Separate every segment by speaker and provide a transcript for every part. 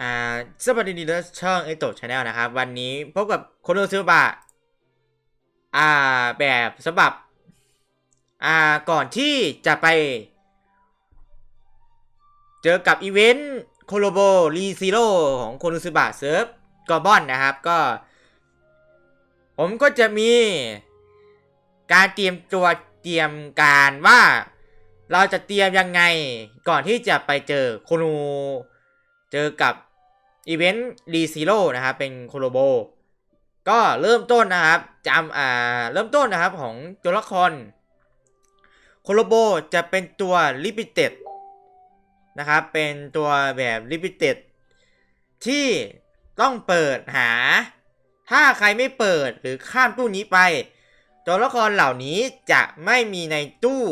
Speaker 1: อ่าสวัสดีดีช่องไอโตชาแนลนะครับ วันนี้พบกับโคโนซึบะอ่าแบบฉบับอ่าก่อนที่จะไป เจอกับอีเวนต์โคโลโบรีซิโร่ของโคโนซึบะเซิร์ฟกอบอนนะครับก็ ผมก็จะมีการเตรียมตัวเตรียมการว่าเราจะเตรียมยังไงก่อนที่จะไปเจอโคโนเจอกับ อีเวนต์รีซีโร่นะครับเป็นโคโลโบ ก็เริ่มต้นนะครับจำอ่าเริ่มต้นนะครับของตัวละครโคโลโบจะเป็นตัวลิมิเต็ดนะครับเป็นตัวแบบลิมิเต็ดที่ต้องเปิดหา ถ้าใครไม่เปิดหรือข้ามตู้นี้ไป ตัวละครเหล่านี้จะไม่มีในตู้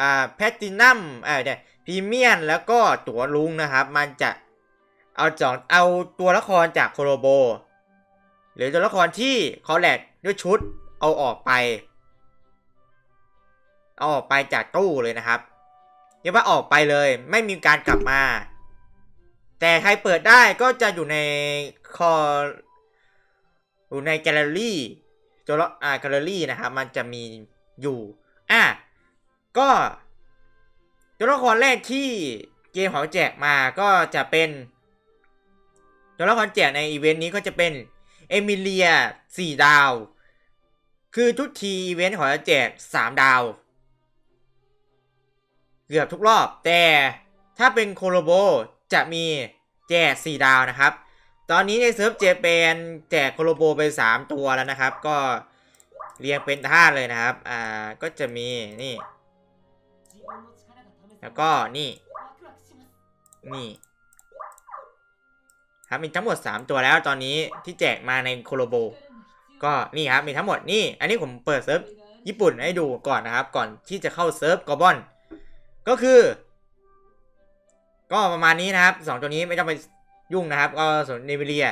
Speaker 1: อ่าแพตตินัมอ่าเนี่ยพรีเมียมแล้วก็ตั๋วลุงนะครับ มันจะ เอาจองเอาตัวละครจากโคโรโบ หรือตัวละครที่คอลแลกด้วยชุดเอาออกไป เอาออกไปจากตู้เลยนะครับเรียกว่าออกไปเลยไม่มีการกลับมา แต่ใครเปิดได้ก็จะอยู่ในคออยู่ในแกลเลอรี่ตัวละอ่าแกลเลอรี่นะครับมันจะมีอยู่อะก็ตัวละครแรกที่เกมเขาแจกมาก็จะเป็น ตัวละครแจกในอีเวนต์นี้ก็จะเป็นเอมิเลียสี่ดาว คือทุกทีอีเวนต์เขาจะแจกสามดาว เกือบทุกรอบ แต่ถ้าเป็นโคโลโบจะมีแจกสี่ดาวนะครับ ตอนนี้ในเซิร์ฟเจแปนแจกโคโลโบไปสามตัวแล้วนะครับ ก็เรียงเป็นท่าเลยนะครับ อ่า ก็จะมีนี่ แล้วก็นี่ นี่ ครับมีทั้งหมด 3 ตัวแล้วตอนนี้ที่แจกมาในโคโลโบ ก็นี่ครับมีทั้งหมดนี่ อันนี้ผมเปิดเซิร์ฟญี่ปุ่นให้ดูก่อนนะครับ ก่อนที่จะเข้าเซิร์ฟกอบอน ก็คือ ก็ประมาณนี้นะครับสองตัวนี้ไม่ต้องไปยุ่งนะครับ ก็ส่วนเอเวเลีย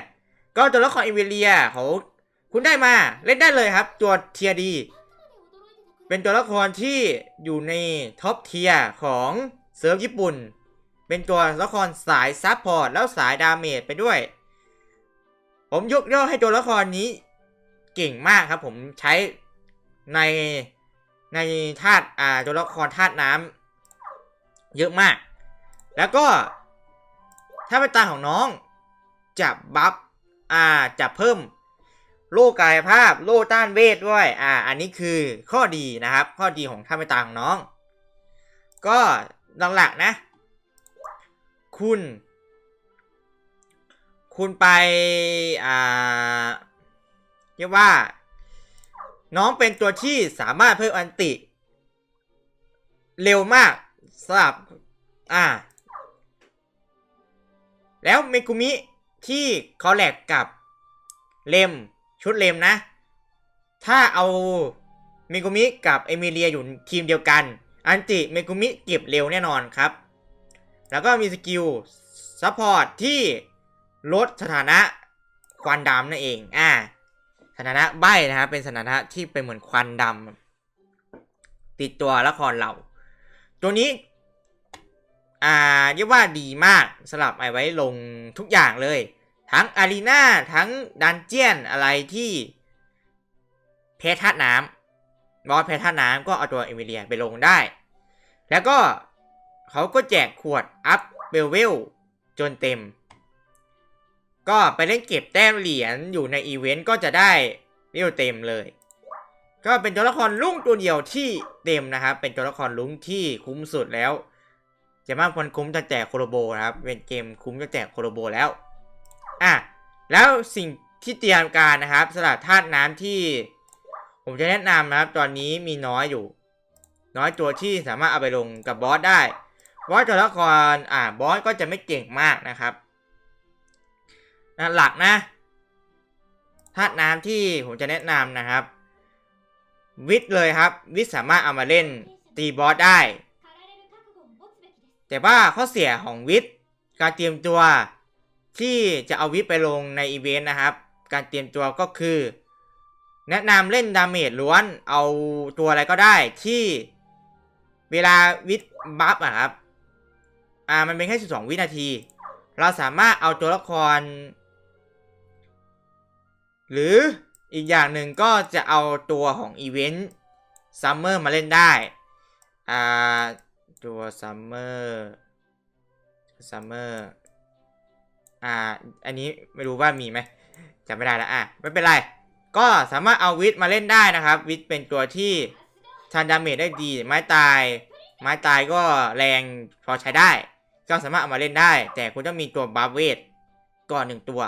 Speaker 1: ก็ตัวละครเอเวเลียเขาคุณได้มาเล่นได้เลยครับ ตัวเทียดีเป็นตัวละครที่อยู่ในท็อปเทียของเซิร์ฟญี่ปุ่น เป็นตัวละครสายซับพอร์ตแล้วสายดาเมจไปด้วย ผมยกย่อให้ตัวละครนี้เก่งมากครับ ผมใช้ในในธาตุอ่าตัวละครธาตุน้ำเยอะมาก แล้วก็ถ้าเป็นตาของน้องจะบัฟอ่าจะเพิ่มโล่กายภาพโล่ต้านเวทด้วยอ่าอันนี้คือข้อดีนะครับ ข้อดีของท่าไมตาของน้อง ก็หลักๆนะ คุณ คุณไป อ่าเรียกว่า น้องเป็นตัวที่สามารถเพิ่มอันติ เร็วมากสำหรับ อ่า แล้วเมกุมิที่คอลแลกกับเลมชุดเลมนะ ถ้าเอาเมกุมิกับเอมิเลียอยู่ทีมเดียวกัน อันติเมกุมิเก็บเร็วแน่นอนครับ แล้วก็มีสกิลซัพพอร์ตที่ลดสถานะควันดำนั่นเอง อ่า สถานะใบนะครับ เป็นสถานะที่เป็นเหมือนควันดำติดตัวละครเรา ตัวนี้ อ่า เรียกว่าดีมากสลับไอไว้ลงทุกอย่างเลย ทั้งอารีนาทั้งดันเจียนอะไรที่ เพทธาตุน้ำบอสเพทธาตุน้ำก็เอาตัวเอมิเลียไปลงได้ แล้วก็ เขาก็แจกขวดอัพเบลเวลจนเต็ม ก็ไปเล่นเก็บแต้มเหรียญอยู่ในอีเวนต์ก็จะได้เวลเต็มเลย ก็เป็นตัวละครลุงตัวเดียวที่เต็มนะครับ เป็นตัวละครลุงที่คุ้มสุดแล้ว จะมากคนคุ้มจะแจกโคโรโบนะครับ เป็นเกมคุ้มจะแจกโคโรโบแล้ว อะ แล้วสิ่งที่เตรียมการนะครับสลัดธาตุน้ำที่ ผมจะแนะนำนะครับ ตอนนี้มีน้อยอยู่ น้อยตัวที่สามารถเอาไปลงกับบอสได้ บอสตัวละครอ่าบอสก็จะไม่เก่งมากนะครับนะหลักนะธาตุน้ำที่ผมจะแนะนำนะครับ วิทย์เลยครับ วิทย์สามารถเอามาเล่นตีบอสได้ แต่ว่าข้อเสียของวิทย์การเตรียมตัวที่จะเอาวิทย์ไปลงในอีเวนต์นะครับ การเตรียมตัวก็คือ แนะนำเล่นดาเมจล้วนเอาตัวอะไรก็ได้ที่เวลาวิทย์บัฟอะครับ อ่ามันเป็นแค่ 12 วินาที เราสามารถเอาตัวละคร หรืออีกอย่างหนึ่งก็จะเอาตัวของอีเวนต์ซัมเมอร์มาเล่นได้ อ่า ตัวซัมเมอร์ซัมเมอร์อ่า อันนี้ไม่รู้ว่ามีไหมจำไม่ได้แล้วอะ ไม่เป็นไร ก็สามารถเอาวิทมาเล่นได้นะครับ วิทเป็นตัวที่ทันดาเมจได้ดี ไม้ตาย ไม้ตายก็แรงพอใช้ได้ ก็สามารถเอามาเล่นได้ แต่คุณต้องมีตัวบัฟเวทก่อนหนึ่งตัว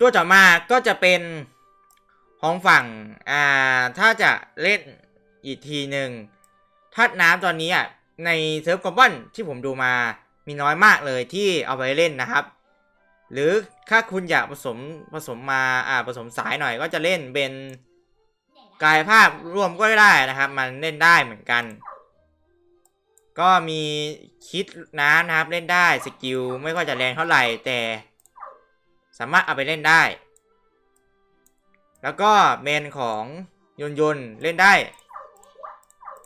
Speaker 1: ตัวต่อมาก็จะเป็นของฝั่งอ่าถ้าจะเล่นอีกทีหนึ่งธาตุน้ำตอนนี้อะในเซิร์ฟคอมบอนที่ผมดูมามีน้อยมากเลยที่เอาไปเล่นนะครับ หรือถ้าคุณอยากผสมผสมมาอ่าผสมสายหน่อยก็จะเล่นเป็นกายภาพรวมก็ได้นะครับ มันเล่นได้เหมือนกัน ก็มีคิดน้ำนะครับเล่นได้สกิลไม่ค่อยจะแรงเท่าไหร่แต่ สามารถเอาไปเล่นได้ แล้วก็เมนของยนยนเล่นได้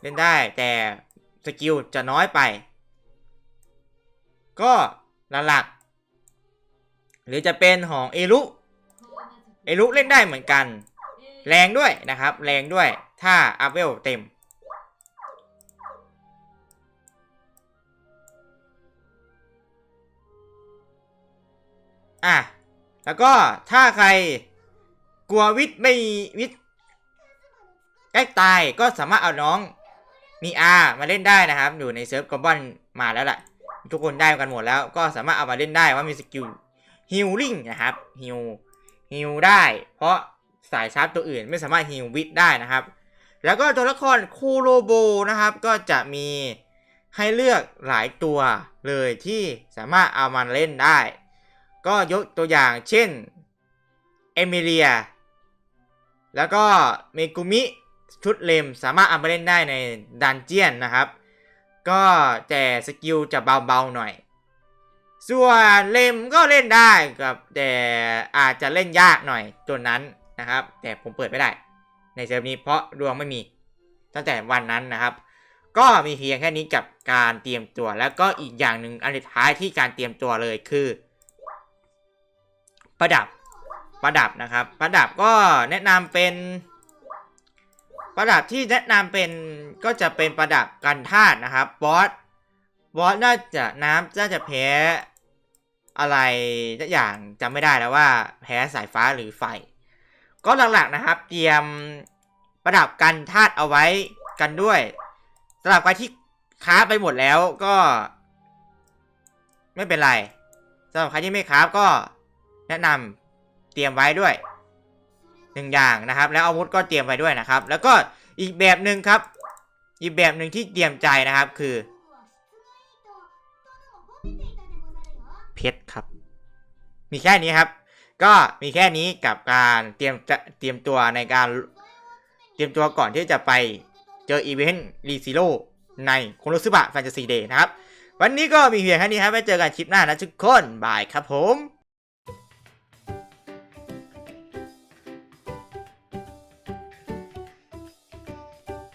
Speaker 1: เล่นได้แต่สกิลจะน้อยไป ก็หลักๆหรือจะเป็นของเอรุเอรุเล่นได้เหมือนกัน แรงด้วยนะครับ แรงด้วยถ้าอัพเวลเต็ม อะ แล้วก็ถ้าใครกลัววิทย์ไม่วิทย์ใกล้ตายก็สามารถเอาน้องมีอามาเล่นได้นะครับ อยู่ในเซิร์ฟกอบอนมาแล้วแหละทุกคนได้กันหมดแล้ว ก็สามารถเอามาเล่นได้ว่ามีสกิลฮิลลิ่งนะครับฮิลฮิลได้ เพราะสายชาร์จตัวอื่นไม่สามารถฮิลวิทได้นะครับ แล้วก็ตัวละครคูโรโบนะครับ ก็จะมีให้เลือกหลายตัวเลยที่สามารถเอามาเล่นได้ ก็ยกตัวอย่างเช่น เอมิเลีย แล้วก็เมกุมิ ชุดเลมสามารถเอาไปเล่นได้ในดันเจียนนะครับ ก็แต่สกิลจะเบาๆหน่อย ส่วนเลมก็เล่นได้กับแต่อาจจะเล่นยากหน่อยตัวนั้นนะครับ แต่ผมเปิดไม่ได้ ในเซิร์ฟนี้เพราะดวงไม่มี ตั้งแต่วันนั้นนะครับ ก็มีเพียงแค่นี้กับการเตรียมตัว แล้วก็อีกอย่างหนึ่งอันสุดท้ายที่การเตรียมตัวเลยคือ ประดับประดับนะครับ ประดับก็แนะนำเป็น ประดับที่แนะนำเป็นก็จะเป็นประดับกันธาตุนะครับบอสบอสน่าจะน้ำน่าจะแพ้อะไรสักอย่างจำไม่ได้แล้วว่าแพ้สายฟ้าหรือไฟ ก็หลักๆนะครับ เตรียมประดับกันธาตุเอาไว้กันด้วยสำหรับใครที่ค้าไปหมดแล้วก็ ไม่เป็นไรสำหรับใครที่ไม่ค้าก็ แนะนำเตรียมไว้ด้วยหนึ่งอย่างนะครับ แล้วอาวุธก็เตรียมไว้ด้วยนะครับ แล้วก็อีกแบบหนึ่งครับ อีกแบบหนึ่งที่เตรียมใจนะครับคือ เพชรครับ มีแค่นี้ครับ ก็มีแค่นี้กับการเตรียมจะเตรียมตัวในการเตรียมตัวก่อนที่จะไปเจออีเวนต์รีซิโร่ในโคโนซึบะแฟนตาซีเดย์นะครับ วันนี้ก็มีเพียงแค่นี้ครับไว้เจอกันคลิปหน้านะทุกคน บายครับผม